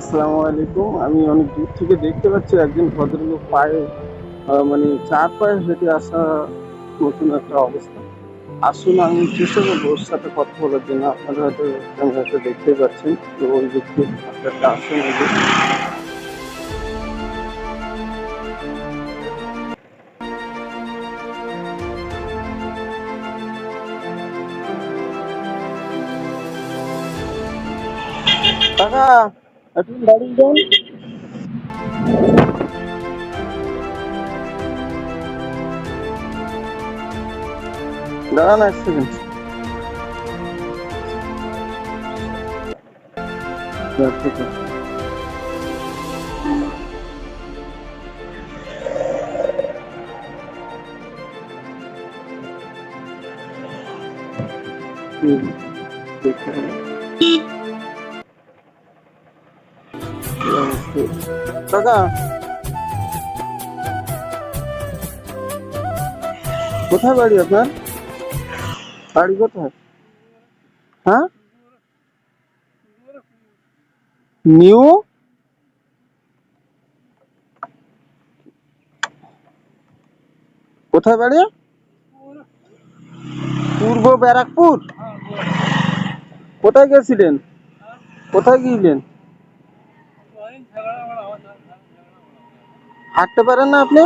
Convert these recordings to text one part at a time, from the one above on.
আসসালামু আলাইকুম। আমি অনেক দূর থেকে দেখতে পাচ্ছি একজন ভদ্রলোক পায়ে মানে চার পায়ে হেঁটে আসা নতুন একটা অবস্থা। আসুন, আমি চেষ্টা করব ওর সাথে কথা বলার জন্য। আপনারা হয়তো ক্যামেরাতে দেখতে পাচ্ছেন, তো ওই ব্যক্তি আপনারা আসুন। কাকা একটু দাঁড়িয়ে যান দাঁড়ান এক সেকেন্ড ঠিক কোথায় বাড়ি আপনার? বাড়ি কোথায়? হ্যাঁ? নিউ? কোথায় বাড়ি? পূর্ব ব্যারাকপুর। কোথায় গেছিলেন? কোথায় গিয়েছিলেন? হাঁটতে পারেন না আপনি?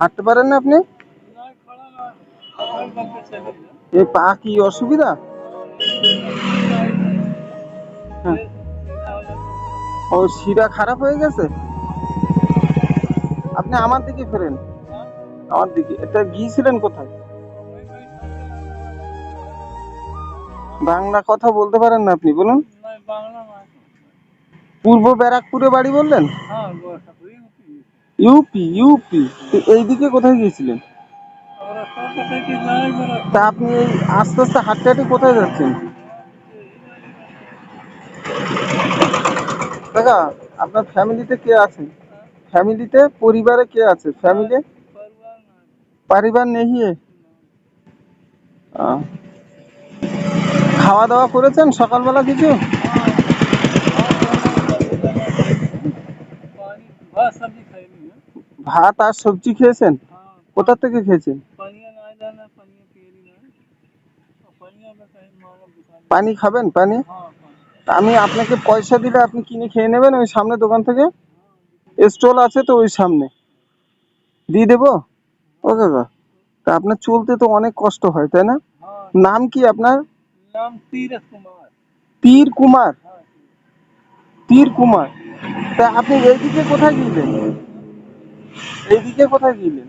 হাঁটতে পারেন না আপনি? এই পা কি অসুবিধা? হ্যাঁ। ও শিরা খারাপ হয়ে গেছে? আপনি আমার দিকে ফেরেন। আমার দিকে। এটা গিয়েছিলেন কোথায়? বাংলা কথা বলতে পারেন না আপনি বলুন। পূর্ব ব্যারাকপুরে বাড়ি বললেন? UP UP. তো এইদিকে কোথায় গিয়েছিলেন? তা আপনি এই আস্তে আস্তে হাঁটতে হাঁটে কোথায় যাচ্ছেন? দেখা আপনার ফ্যামিলিতে কে আছে? ফ্যামিলিতে পরিবারে কে আছে? ফ্যামিলি পরিবার নেই খাওয়া দাওয়া করেছেন সকালবেলা কিছু? ভাত আর সবজি খেয়েছেন? কোথা থেকে খেয়েছেন? পানি খাবেন? পানি? আমি আপনাকে পয়সা দিলে আপনি কিনে খেয়ে নেবেন ওই সামনে দোকান থেকে। স্টল আছে তো ওই সামনে। দিয়ে দেবো? ও দাদা তা আপনার চলতে তো অনেক কষ্ট হয় তাই না? নাম কি আপনার? নাম তীরথ কুমার। তীর কুমার? তীর কুমার। তা আপনি এইদিকে কোথায় গেলেন? এইদিকে কোথায় গেলেন?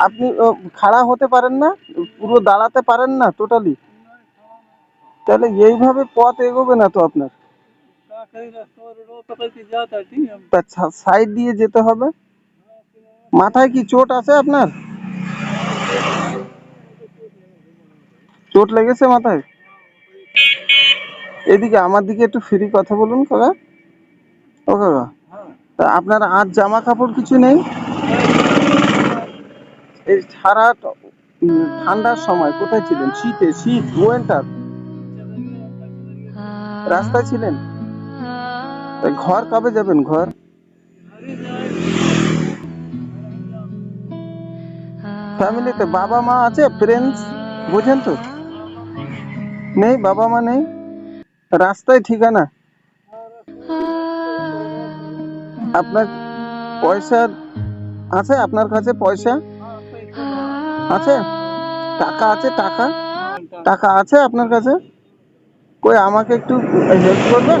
আপনি খাড়া হতে পারেন না পুরো দাঁড়াতে পারেন না টোটালি তাহলে এইভাবে পথ এগোবে না তো আপনার? আচ্ছা সাইড দিয়ে যেতে হবে। মাথায় কি চোট আছে আপনার? চোট লেগেছে মাথায়? এদিকে আমার দিকে একটু ফ্রি কথা বলুন কাকা। ও কাকা তা আপনার আর জামা কাপড় কিছু নেই? এই সারা ঠান্ডার সময় কোথায় ছিলেন? শীতে শীত ওয়েন্টার রাস্তায় ছিলেন? ঘর কবে যাবেন, ঘর? ফ্যামিলিতে বাবা মা আছে ফ্রেন্ডস বুঝেন তো? নেই, বাবা মা নেই? রাস্তায় ঠিকানা? আপনার পয়সা আছে, আপনার কাছে পয়সা? আছে? টাকা আছে, টাকা? টাকা আছে আপনার কাছে? কই, আমাকে একটু হেল্প করবেন?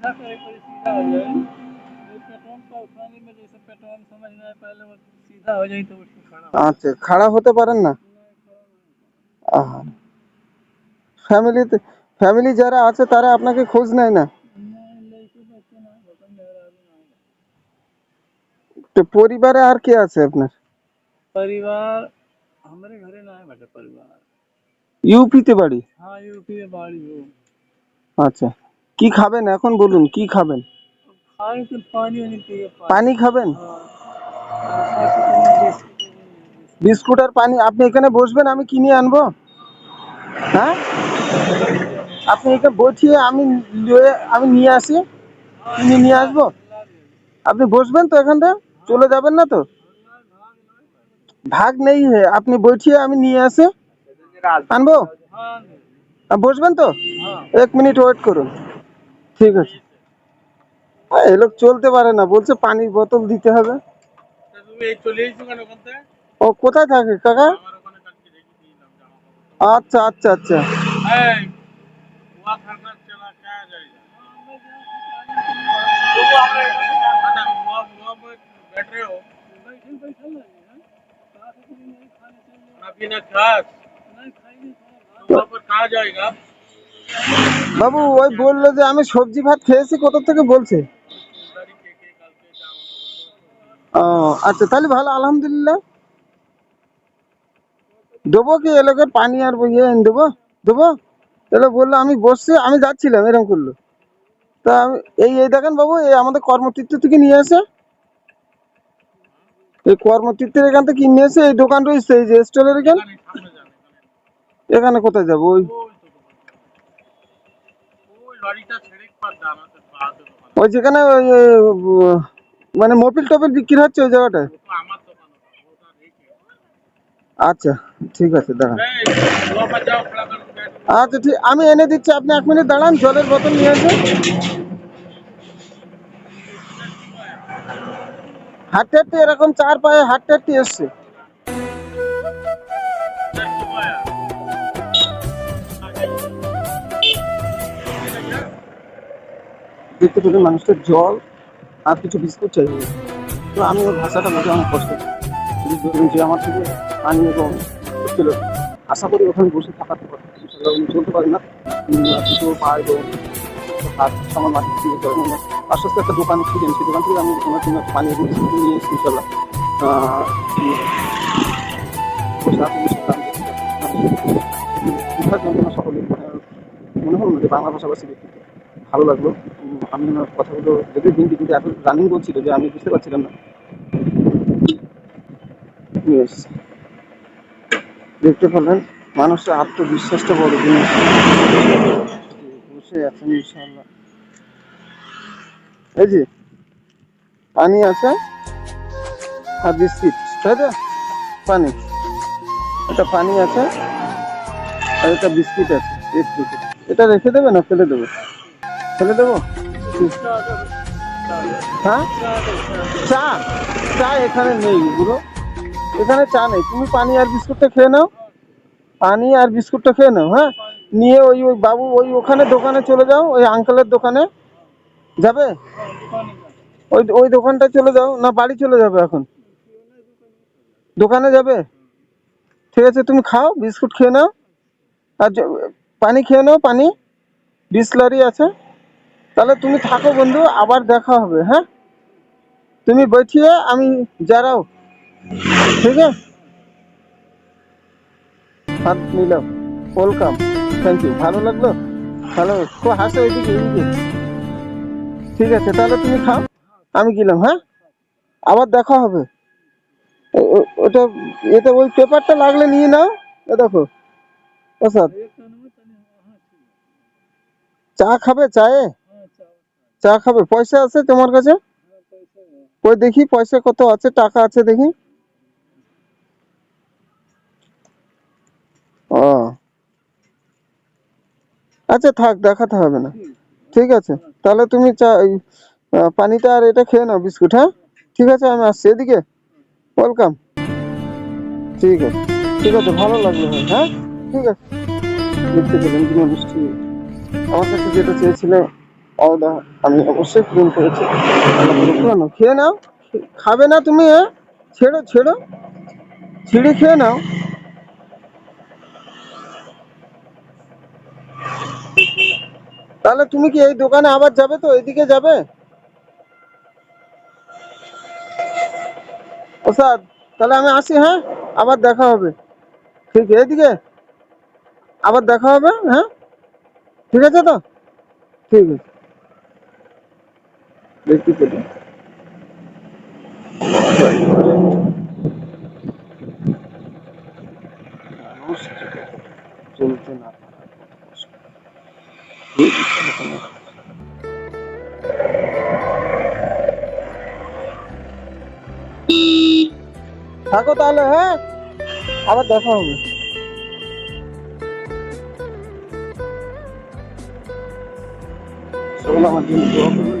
सीधा करे करे सीधा हो जाए ये पेट्रोल का उठाने में जैसे पेट्रोल समझ में आए पहले वो सीधा हो जाए तो उसको खड़ा আচ্ছা খাড়া হতে পারেন না আহা ফ্যামিলিতে ফ্যামিলি যারা আছে তারা আপনাকে খোঁজ নেয় না नहीं लेके बच्चे ना बता मेरा भी ना তো পরিবারে আর কে আছে আপনার परिवार हमारे घरे ना है बेटा परिवार ইউপিতে বাড়ি हाँ यूपी में बाड़ी हो আচ্ছা কি খাবেন এখন বলুন কি খাবেন? পানি খাবেন? বিস্কুট আর পানি আপনি এখানে বসবেন আমি কিনে আনব? হ্যাঁ? আপনি এখানে বসিয়ে আমি আমি নিয়ে আসি কিনে নিয়ে আসব? আপনি বসবেন তো এখানটা চলে যাবেন না তো? ভাগ নেই আপনি বৈঠিয়ে আমি নিয়ে আসে আনব? বসবেন তো? এক মিনিট ওয়েট করুন। ঠিক আছে আ, এ লোক চলতে পারে না বলছে পানির বোতল দিতে হবে তুমি এই চলে এসছো কেন ওখান থেকে ও কোথায় থাকে কাকা আমার ওখানে কালকে রেখে দিয়েছিলাম জামা কাপড় আচ্ছা আচ্ছা আচ্ছা এই हुआ खरना चला क्या जाएगा तो हमने अच्छा हुआ हुआ में बैठ रहे हो बैठे बैठे लगे हैं कहा कि नहीं खाने चल खाना पीना खास नहीं खाएंगे तो वहाँ पर कहाँ जाएगा বাবু, ওই বলল যে আমি সবজি ভাত খেয়েছি, কোথা থেকে বলছে? আচ্ছা তাহলে ভালো, আলহামদুলিল্লাহ। দেবো কি এলাকার পানি আর ইয়ে দেবো? দেবো? এলো বলল, আমি বসছি, আমি যাচ্ছিলাম, এরকম করল। তা আমি, এই এই দেখেন বাবু, এই আমাদের কর্মতৃত্ব থেকে নিয়ে আসে এই কর্মতৃত্বের এখান থেকে নিয়ে এসে এই দোকান রয়েছে, এই যে স্টলের এখানে। এখানে কোথায় যাব, ওই? ওই যেখানে মানে মোবিল টোবিল বিক্রি হচ্ছে ওই জায়গাটায়? আচ্ছা ঠিক আছে, দাঁড়ান। আচ্ছা ঠিক, আমি এনে দিচ্ছি, আপনি এক মিনিট দাঁড়ান, জলের বোতল নিয়ে আসুন। হাঁটতে হাঁটতে এরকম চার পায়ে হাঁটতে হাঁটতে এসছে। দেখতে পেলেন মানুষটার জল আর কিছু বিস্কুট চাইবে তো আমি ওর ভাষাটা বুঝে আমার কষ্ট যে আমার থেকে পানি এবং ছিল আশা করি ওখানে বসে থাকাতে পারে চলতে পারে না কিছু পায় এবং হাত আমার মাটি দিয়ে মানে আস্তে একটা দোকান ছিলেন সেই দোকান থেকে আমি ওনার জন্য পানি এবং বিস্কুট নিয়ে এসেছি ইনশাল্লাহ সকলে মানে মনে হলো যে বাংলা ভাষাভাষী ব্যক্তিত্ব ভালো লাগল। আমি কথাগুলো যদি হিন্দি, কিন্তু এত রানিং বলছিল যে আমি বুঝতে পারছিলাম না. দেখতে পেলেন মানুষের আত্মবিশ্বাসটা বড় জিনিস। বসে ইনশাল্লাহ এই যে, পানি আছে। আর বিস্কিট, তাই তো? পানি। এটা পানি আছে, আর এটা বিস্কিট আছে এটা রেখে দেবে না ফেলে দেবো? ফেলে দেবো? হ্যাঁ? চা চা এখানে নেই গুলো এখানে চা নেই। তুমি পানি আর বিস্কুটটা খেয়ে নাও। পানি আর বিস্কুটটা খেয়ে নাও হ্যাঁ? নিয়ে ওই ওই বাবু, ওই ওখানে দোকানে চলে যাও, ওই আঙ্কেলের দোকানে। যাবে? ওই ওই দোকানটা চলে যাও। না, বাড়ি চলে যাবে এখন। দোকানে যাবে? ঠিক আছে, তুমি খাও, বিস্কুট খেয়ে নাও। আর পানি খেয়ে নাও, পানি। বিসলারি আছে। তাহলে তুমি থাকো বন্ধু, আবার দেখা হবে হ্যাঁ? তুমি বৈঠিয়ে আমি যারাও, ঠিক আছে? হাত নিলাম ওয়েলকাম থ্যাংক ইউ ভালো লাগল? ভালো, খুব হাসে ওইদিকে ঠিক আছে, তাহলে তুমি খাও, আমি গেলাম হ্যাঁ? আবার দেখা হবে। ও- ও- ওটা, এটা ওই পেপারটা লাগলে নিয়ে নাও, এ দেখো। প্রসাদ চা খাবে, চায়ে? চা খাবে? পয়সা আছে তোমার কাছে? ওই দেখি, পয়সা কত আছে, টাকা আছে দেখি। ও। আচ্ছা থাক, দেখাতে হবে না। ঠিক আছে, তাহলে তুমি চা পানিটা আর এটা খেয়ে নাও, বিস্কুট হ্যাঁ? ঠিক আছে, আমি আসছি, এদিকে? ওয়েলকাম। ঠিক আছে ঠিক আছে, ভালো লাগল ভাই হ্যাঁ? ঠিক আছে। আমার কাছে যেটা চেয়েছিল দা আমি অবশ্যই ফোন করেছি। আল্লাহ খেয়ে নাও। খাবে না তুমি হ্যাঁ? ছেড়ো ছেড়ো। ছিঁড়ে খেয়ে নাও। তাহলে তুমি কি এই দোকানে আবার যাবে তো? এইদিকে যাবে? প্রসাদ তাহলে আমি আসি হ্যাঁ? আবার দেখা হবে। ঠিক এদিকে আবার দেখা হবে হ্যাঁ? ঠিক আছে তো? ঠিক আছে। দেখতে পেলি মানুষ চলতে না পারা কত কষ্ট। ঠিক আছে, থাকো তাহলে হ্যাঁ আবার দেখা হবে সকলে আমার জন্য দোয়া করবেন